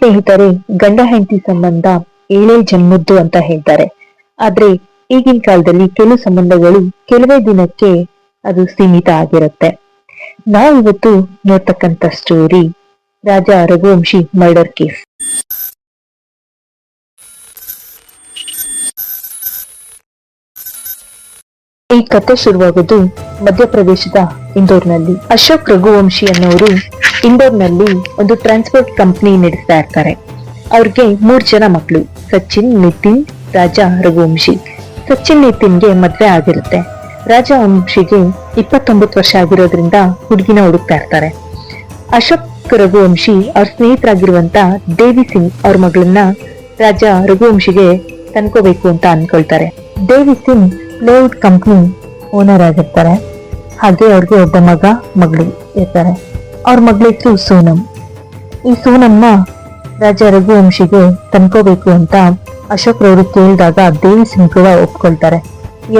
ಸ್ನೇಹಿತರೆ, ಗಂಡ ಹೆಂಡತಿ ಸಂಬಂಧ ಏಳೇ ಜನ್ಮದ್ದು ಅಂತ ಹೇಳ್ತಾರೆ. ಆದ್ರೆ ಈಗಿನ ಕಾಲದಲ್ಲಿ ಕೆಲವು ಸಂಬಂಧಗಳು ಕೆಲವೇ ದಿನಕ್ಕೆ ಅದು ಸೀಮಿತ ಆಗಿರುತ್ತೆ. ನಾವಿವತ್ತು ನೋಡ್ತಕ್ಕಂತ story Raja Raghuvanshi murder case ಈ ಕತೆ ಶುರುವಾಗೋದು ಮಧ್ಯಪ್ರದೇಶದ ಇಂದೋರ್ನಲ್ಲಿ. ಅಶೋಕ್ ರಘುವಂಶಿ ಅನ್ನೋರು ಇಂದೋರ್ನಲ್ಲಿ ಒಂದು ಟ್ರಾನ್ಸ್ಪೋರ್ಟ್ ಕಂಪನಿ ನಡೆಸ್ತಾ ಇರ್ತಾರೆ. ಅವ್ರಿಗೆ ಮೂರ್ ಜನ ಮಕ್ಕಳು ಸಚಿನ್, ನಿತಿನ್, ರಾಜ, ರಘುವಂಶಿ. ಸಚಿನ್, ನಿತಿನ್ಗೆ ಮದ್ವೆ ಆಗಿರುತ್ತೆ. ರಾಜ ವಂಶಿಗೆ ಇಪ್ಪತ್ತೊಂಬತ್ತು ವರ್ಷ ಆಗಿರೋದ್ರಿಂದ ಹುಡುಗಿನ ಹುಡುಕ್ತಾ ಇರ್ತಾರೆ. ಅಶೋಕ್, ರಘುವಂಶಿ ಅವ್ರ ಸ್ನೇಹಿತರಾಗಿರುವಂತ ದೇವಿ ಸಿಂಗ್ ಅವ್ರ ಮಗಳನ್ನ ರಾಜ, ರಘುವಂಶಿಗೆ ತಂದ್ಕೋಬೇಕು ಅಂತ ಅನ್ಕೊಳ್ತಾರೆ. Devi Singh plywood company owner ಆಗಿರ್ತಾರೆ. ಹಾಗೆ ಅವ್ರಿಗೆ ಒಬ್ಬ ಮಗ, ಮಗಳು ಇರ್ತಾರೆ. ಅವ್ರ ಮಗಳಿತ್ತು ಸೋನಂ. ಈ ಸೋನಮ್ಮ ರಾಜ ರಘುವಂಶಿಗೆ ತಂದ್ಕೋಬೇಕು ಅಂತ ಅಶೋಕ್ ರವರು ಕೇಳಿದಾಗ ದೇವಿ ಸಿಂಗ್ ಕೂಡ ಒಪ್ಕೊಳ್ತಾರೆ.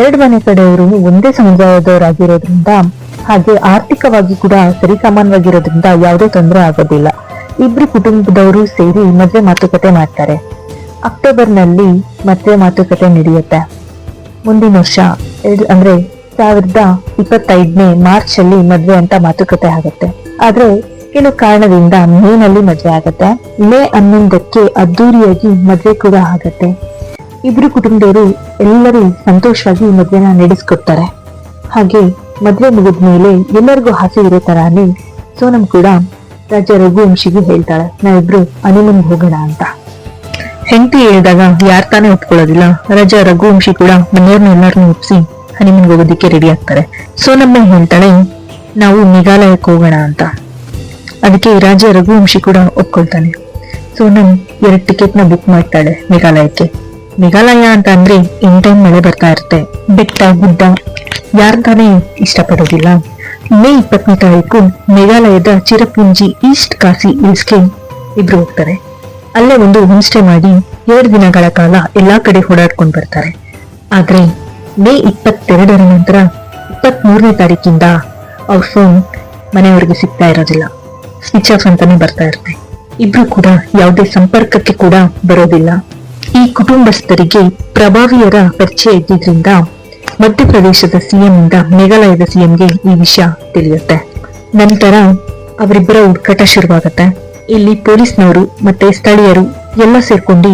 ಎರಡು ಮನೆ ಕಡೆಯವರು ಒಂದೇ ಸಮುದಾಯದವರಾಗಿರೋದ್ರಿಂದ ಹಾಗೆ ಆರ್ಥಿಕವಾಗಿ ಕೂಡ ಸರಿಸಮಾನವಾಗಿರೋದ್ರಿಂದ ಯಾವುದೇ ತೊಂದರೆ ಆಗೋದಿಲ್ಲ. ಇಬ್ರು ಕುಟುಂಬದವರು ಸೇರಿ ಮದುವೆ ಮಾತುಕತೆ ಮಾಡ್ತಾರೆ. ಅಕ್ಟೋಬರ್ನಲ್ಲಿ ಮದುವೆ ಮಾತುಕತೆ ನಡೆಯುತ್ತೆ. ಮುಂದಿನ ವರ್ಷ, ಎರಡು ಅಂದ್ರೆ ಸಾವಿರದ ಇಪ್ಪತ್ತೈದನೇ ಮಾರ್ಚ್ ಅಲ್ಲಿ ಮದ್ವೆ ಅಂತ ಮಾತುಕತೆ ಆಗುತ್ತೆ. ಆದ್ರೆ ಕೆಲವು ಕಾರಣದಿಂದ ಮೇ ನಲ್ಲಿ ಮದ್ವೆ ಆಗತ್ತೆ. ಮೇ ಹನ್ನೊಂದಕ್ಕೆ ಅದ್ದೂರಿಯಾಗಿ ಮದ್ವೆ ಕೂಡ ಆಗತ್ತೆ. ಇಬ್ರು ಕುಟುಂಬದವರು ಎಲ್ಲರೂ ಸಂತೋಷವಾಗಿ ಮದ್ವೆನ ನಡೆಸ್ಕೊಡ್ತಾರೆ. ಹಾಗೆ ಮದ್ವೆ ಮುಗಿದ್ಮೇಲೆ ಎಲ್ಲರಿಗೂ ಆಸೆ ಇರೋ ತರಾನೇ ಸೋನಂ ಕೂಡ ರಾಜ ರಘುವಂಶಿಗೆ ಹೇಳ್ತಾಳೆ, ನಾವಿಬ್ರು ಅನಿಮನ್ ಹೋಗೋಣ ಅಂತ. ಹೆಂಡತಿ ಹೇಳಿದಾಗ ಯಾರ್ ತಾನೇ ಒಪ್ಕೊಳ್ಳೋದಿಲ್ಲ? ರಾಜ ರಘುವಂಶಿ ಕೂಡ ಮನೆಯವ್ರನ್ನ ಎಲ್ಲರನ್ನೂ ಒಪ್ಸಿ ಹನಿಮೂನ್ ಹೋಗೋದಿಕ್ಕೆ ರೆಡಿ ಆಗ್ತಾರೆ. ಸೋನಮ್ಮ ಹೇಳ್ತಾಳೆ ನಾವು ಮೇಘಾಲಯಕ್ಕೆ ಹೋಗೋಣ ಅಂತ. ಅದಕ್ಕೆ ರಾಜ ರಘುವಂಶಿ ಕೂಡ ಒಪ್ಕೊಳ್ತಾನೆ. ಸೋನಂ ಎರಡು ಟಿಕೆಟ್ನ ಬುಕ್ ಮಾಡ್ತಾಳೆ ಮೇಘಾಲಯಕ್ಕೆ. ಮೇಘಾಲಯ ಅಂತ ಅಂದ್ರೆ ಇನ್ ಟೈಮ್ ಮಳೆ ಬರ್ತಾ ಇರುತ್ತೆ. ಬೆಟ್ಟ, ಗುಡ್ಡ, ಯಾರು ತಾನೇ ಇಷ್ಟಪಡೋದಿಲ್ಲ. ಮೇ ಇಪ್ಪತ್ತನೇ ತಾರೀಕು ಮೇಘಾಲಯದ ಚಿರಪುಂಜಿ ಈಸ್ಟ್ ಕಾಸಿ ಹಿಲ್ಸ್ಗೆ ಇಬ್ರು ಹೋಗ್ತಾರೆ. ಅಲ್ಲೇ ಒಂದು ಹೋಮ್ ಸ್ಟೇ ಮಾಡಿ ಎರಡು ದಿನಗಳ ಕಾಲ ಎಲ್ಲಾ ಕಡೆ ಓಡಾಡ್ಕೊಂಡು ಬರ್ತಾರೆ. ಆದ್ರೆ ಮೇ ಇಪ್ಪತ್ತೆರಡರ ನಂತರ ಇಪ್ಪತ್ತ್ ಮೂರನೇ ತಾರೀಕಿಂದ ಅವ್ರ ಫೋನ್ ಮನೆಯವರಿಗೆ ಸಿಗ್ತಾ ಇರೋದಿಲ್ಲ. ಸ್ವಿಚ್ ಆಫ್ ಅಂತಾನೆ ಬರ್ತಾ ಇರುತ್ತೆ. ಇಬ್ರು ಕೂಡ ಯಾವುದೇ ಸಂಪರ್ಕಕ್ಕೆ ಕೂಡ ಬರೋದಿಲ್ಲ. ಈ ಕುಟುಂಬಸ್ಥರಿಗೆ ಪ್ರಭಾವಿಯರ ಪರಿಚಯ ಇದ್ದಿದ್ರಿಂದ ಮಧ್ಯಪ್ರದೇಶದ ಸಿಎಂ ಇಂದ ಮೇಘಾಲಯದ ಸಿಎಂಗೆ ಈ ವಿಷಯ ತಿಳಿಯುತ್ತೆ. ನಂತರ ಅವರಿಬ್ಬರ ಹುಡುಕಾಟ ಶುರುವಾಗುತ್ತೆ. ಇಲ್ಲಿ ಪೊಲೀಸ್ನವರು ಮತ್ತೆ ಸ್ಥಳೀಯರು ಎಲ್ಲ ಸೇರ್ಕೊಂಡು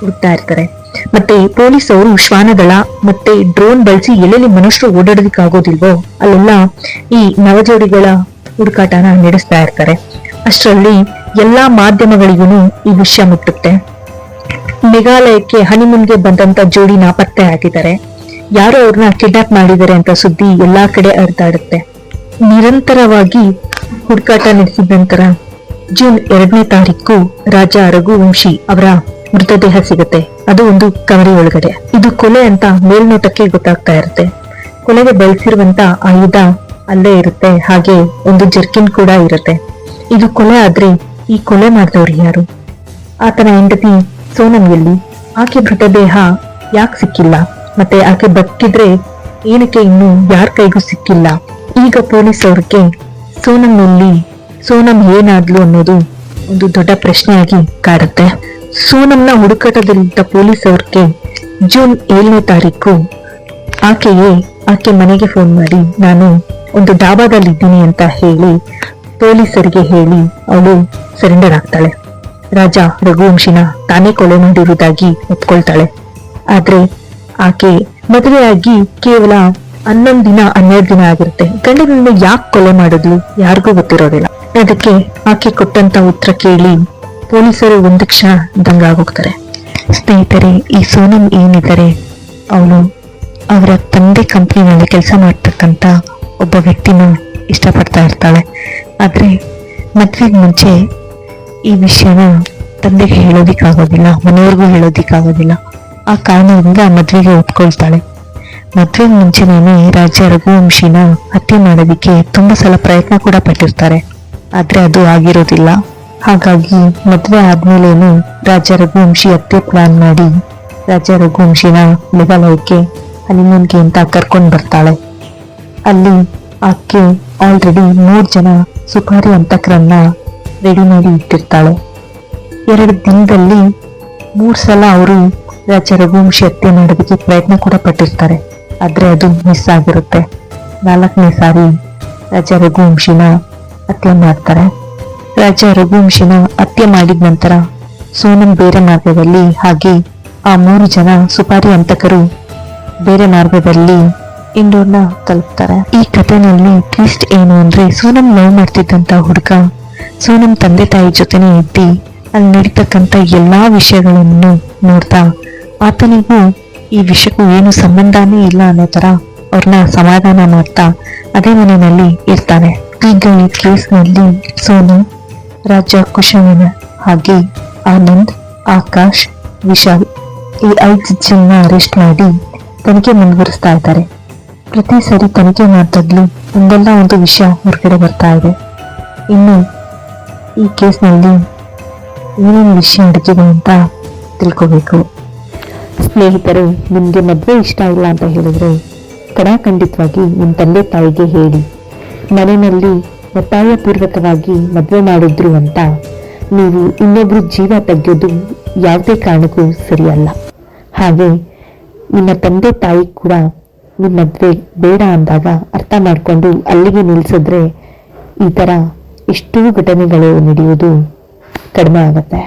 ಹುಡುಕ್ತಾ ಇರ್ತಾರೆ. ಮತ್ತೆ ಪೊಲೀಸ್ ಅವರು ಶ್ವಾನದಳ ಮತ್ತೆ ಡ್ರೋನ್ ಬಳಸಿ ಎಲ್ಲೆಲ್ಲಿ ಮನುಷ್ಯರು ಓಡಾಡೋದಕ್ಕಾಗೋದಿಲ್ವೋ, ಅಲ್ಲೆಲ್ಲ ಈ ನವಜೋಡಿಗಳ ಹುಡುಕಾಟನ ನಡೆಸ್ತಾ ಇರ್ತಾರೆ. ಅಷ್ಟರಲ್ಲಿ ಎಲ್ಲಾ ಮಾಧ್ಯಮಗಳಿಗೂ ಈ ವಿಷಯ ಮುಟ್ಟುತ್ತೆ. ಮೇಘಾಲಯಕ್ಕೆ ಹನಿಮೂನ್ಗೆ ಬಂದಂತ ಜೋಡಿ ನಾಪತ್ತೆ ಆಗಿದ್ದಾರೆ ಯಾರೋ ಅವ್ರನ್ನ ಕಿಡ್ನಾಪ್ ಮಾಡಿದ್ದಾರೆ ಅಂತ ಸುದ್ದಿ ಎಲ್ಲಾ ಕಡೆ ಹರಿದಾಡುತ್ತೆ ನಿರಂತರವಾಗಿ ಹುಡುಕಾಟ ನಡೆಸಿದ ನಂತರ ಜೂನ್ ಎರಡನೇ ತಾರೀಕು ರಾಜ ರಘುವಂಶಿ ಅವರ ಮೃತದೇಹ ಸಿಗುತ್ತೆ. ಅದು ಒಂದು ಕವರಿ ಒಳಗಡೆ. ಇದು ಕೊಲೆ ಅಂತ ಮೇಲ್ನೋಟಕ್ಕೆ ಗೊತ್ತಾಗ್ತಾ ಇರುತ್ತೆ. ಕೊಲೆಗೆ ಬಳಸಿರುವಂತ ಆಯುಧ ಅಲ್ಲೇ ಇರುತ್ತೆ. ಹಾಗೆ ಒಂದು ಜರ್ಕಿನ್ ಕೂಡ ಇರುತ್ತೆ. ಇದು ಕೊಲೆ ಆದ್ರೆ ಈ ಕೊಲೆ ಮಾಡಿದವ್ರು ಯಾರು? ಆತನ ಹೆಂಡತಿ ಸೋನಂ ಎಲ್ಲಿ ಆಕೆ ಮೃತದೇಹ ಯಾಕೆ ಸಿಕ್ಕಿಲ್ಲ? ಮತ್ತೆ ಆಕೆ ಬಕ್ಕಿದ್ರೆ ಏನಕ್ಕೆ ಇನ್ನು ಯಾರ ಕೈಗೂ ಸಿಕ್ಕಿಲ್ಲ? ಈಗ ಪೊಲೀಸ್ ಅವ್ರಿಗೆ ಸೋನಂ ಎಲ್ಲಿ ಸೋನಂ ಏನಾದ್ಲು ಅನ್ನೋದು ಒಂದು ದೊಡ್ಡ ಪ್ರಶ್ನೆಯಾಗಿ ಕಾಡುತ್ತೆ. ಸೋನಂನ ಹುಡುಕಾಟದಲ್ಲಿದ್ದ ಪೊಲೀಸ್ ಅವ್ರಿಗೆ ಜೂನ್ ಏಳನೇ ತಾರೀಕು ಆಕೆಯೇ ಆಕೆ ಮನೆಗೆ ಫೋನ್ ಮಾಡಿ, ನಾನು ಒಂದು ಡಾಬಾದಲ್ಲಿದ್ದೀನಿ ಅಂತ ಹೇಳಿ ಪೊಲೀಸರಿಗೆ ಹೇಳಿ ಅವಳು ಸರೆಂಡರ್ ಆಗ್ತಾಳೆ. ರಾಜ ರಘುವಂಶಿನ ತಾನೇ ಕೊಲೆ ಮಾಡಿರುವುದಾಗಿ ಒಪ್ಕೊಳ್ತಾಳೆ. ಆದ್ರೆ ಆಕೆ ಮದುವೆಯಾಗಿ ಕೇವಲ ಹನ್ನೊಂದ್ ದಿನ, ಹನ್ನೆರಡು ದಿನ ಆಗಿರುತ್ತೆ. ಗಂಡನನ್ನು ಯಾಕೆ ಕೊಲೆ ಮಾಡಿದ್ಲು ಯಾರಿಗೂ ಗೊತ್ತಿರೋದಿಲ್ಲ. ಅದಕ್ಕೆ ಆಕೆ ಕೊಟ್ಟಂತ ಉತ್ತರ ಕೇಳಿ ಪೊಲೀಸರು ಒಂದು ಕ್ಷಣ ದಂಗಾಗೋಗ್ತಾರೆ. ಸ್ನೇಹಿತರೆ, ಈ ಸೋನಂ ಏನಿದ್ದಾರೆ ಅವಳು ಅವರ ತಂದೆ ಕಂಪ್ನಿನಲ್ಲಿ ಕೆಲಸ ಮಾಡ್ತಕ್ಕಂಥ ಒಬ್ಬ ವ್ಯಕ್ತಿನ ಇಷ್ಟಪಡ್ತಾ ಇರ್ತಾಳೆ. ಆದರೆ ಮದುವೆಗೆ ಮುಂಚೆ ಈ ವಿಷಯನ ತಂದೆಗೆ ಹೇಳೋದಿಕ್ಕಾಗೋದಿಲ್ಲ, ಮನೆಯವ್ರಿಗೂ ಹೇಳೋದಿಕ್ಕಾಗೋದಿಲ್ಲ. ಆ ಕಾರಣದಿಂದ ಮದುವೆಗೆ ಒಪ್ಕೊಳ್ತಾಳೆ. ಮದುವೆಗೆ ಮುಂಚೆನೇ ರಾಜ ರಘುವಂಶಿನ ಹತ್ಯೆ ಮಾಡೋದಕ್ಕೆ ತುಂಬ ಸಲ ಪ್ರಯತ್ನ ಕೂಡ ಪಟ್ಟಿರ್ತಾರೆ. ಆದ್ರೆ ಅದು ಆಗಿರೋದಿಲ್ಲ. ಹಾಗಾಗಿ ಮದುವೆ ಆದ್ಮೇಲೇನು ರಾಜ ರಘುವಂಶಿ ಹತ್ಯೆ ಪ್ಲಾನ್ ಮಾಡಿ ರಾಜ ರಘುವಂಶಿನ ಮೇಘಾಲಯಕ್ಕೆ ಹನಿಮೂನ್ಗೆ ಅಂತ ಕರ್ಕೊಂಡು ಬರ್ತಾಳೆ. ಅಲ್ಲಿ ಆಕೆ ಆಲ್ರೆಡಿ ಮೂರ್ ಜನ ಸುಪಾರಿ ಹಂತಕರನ್ನ ರೆಡಿ ಮಾಡಿ ಇಟ್ಟಿರ್ತಾಳೆ. ಎರಡು ದಿನದಲ್ಲಿ ಮೂರ್ ಸಲ ಅವರು ರಾಜ ರಘುವಂಶಿ ಹತ್ಯೆ ಮಾಡೋದಕ್ಕೆ ಪ್ರಯತ್ನ ಕೂಡ ಪಟ್ಟಿರ್ತಾರೆ. ಆದ್ರೆ ಅದು ಮಿಸ್ ಆಗಿರುತ್ತೆ. ನಾಲ್ಕನೇ ಸಾರಿ ರಾಜ ರಘುವಂಶಿನ ಹತ್ಯೆ ಮಾಡ್ತಾರೆ. ರಾಜ ರಘುವಂಶಿನ ಹತ್ಯೆ ಮಾಡಿದ ನಂತರ ಸೋನಂ ಬೇರೆ ಮಾರ್ಗದಲ್ಲಿ ಹಾಗೆ ಆ ಮೂರು ಜನ ಸುಪಾರಿ ಹಂತಕರು ಬೇರೆ ಮಾರ್ಗದಲ್ಲಿ ಇಂಡೋರ್ನ ತಲುಪ್ತಾರೆ. ಈ ಕಥೆನಲ್ಲಿ ಟ್ವಿಸ್ಟ್ ಏನು ಅಂದ್ರೆ ಸೋನಂ ಲವ್ ಮಾಡ್ತಿದ್ದಂತ ಹುಡುಗ ಸೋನಂ ತಂದೆ ತಾಯಿ ಜೊತೆನೆ ಇದ್ದು, ಅಲ್ಲಿ ನಡೀತಕ್ಕಂತ ಎಲ್ಲಾ ವಿಷಯಗಳನ್ನು ನೋಡ್ತಾ ಆತನಿಗೂ ಈ ವಿಷಯಕ್ಕೂ ಏನು ಸಂಬಂಧನೇ ಇಲ್ಲ ಅನ್ನೋ ತರ ಅವ್ರನ್ನ ಸಮಾಧಾನ ಮಾಡ್ತಾ ಅದೇ ಮನೆಯಲ್ಲಿ ಇರ್ತಾನೆ. ಈ ಕೇಸ್ನಲ್ಲಿ ಸೋನು, ರಾಜ ಕುಶವನ ಹಾಗೆ ಆನಂದ್, ಆಕಾಶ್, ವಿಶಾಲ್ ಈ ಐದು ಜನ ಅರೆಸ್ಟ್ ಮಾಡಿ ತನಿಖೆ ಮುಂದುವರಿಸ್ತಾ ಇದ್ದಾರೆ. ಪ್ರತಿ ಸರಿ ತನಿಖೆ ಮಾಡ್ದಾಗ್ಲೂ ಒಂದಲ್ಲ ಒಂದು ವಿಷಯ ಹೊರಗಡೆ ಬರ್ತಾ ಇದೆ. ಇನ್ನು ಈ ಕೇಸ್ನಲ್ಲಿ ಏನೇನು ವಿಷಯ ಅಡಗಿದೆ ಅಂತ ತಿಳ್ಕೋಬೇಕು. ಸ್ನೇಹಿತರು, ನಿಮಗೆ ಮದುವೆ ಇಷ್ಟ ಇಲ್ಲ ಅಂತ ಹೇಳಿದ್ರೆ ಕಡಾಖಂಡಿತವಾಗಿ ನಿಮ್ಮ ತಂದೆ ತಾಯಿಗೆ ಹೇಳಿ. ಮನೆಯಲ್ಲಿ ಒತ್ತಾಯಪೂರ್ವಕವಾಗಿ ಮದುವೆ ಮಾಡಿದ್ರು ಅಂತ ನೀವು ಇನ್ನೊಬ್ರು ಜೀವ ತೆಗೆಯೋದು ಯಾವುದೇ ಕಾರಣಕ್ಕೂ ಸರಿಯಲ್ಲ. ಹಾಗೆ ನಿಮ್ಮ ತಂದೆ ತಾಯಿ ಕೂಡ ನಿಮ್ಮ ಮದುವೆ ಬೇಡ ಅಂದಾಗ ಅರ್ಥ ಮಾಡಿಕೊಂಡು ಅಲ್ಲಿಗೆ ನಿಲ್ಲಿಸಿದ್ರೆ ಈ ಥರ ಎಷ್ಟೋ ಘಟನೆಗಳು ನಡೆಯೋದು ಕಡಿಮೆ ಆಗುತ್ತೆ.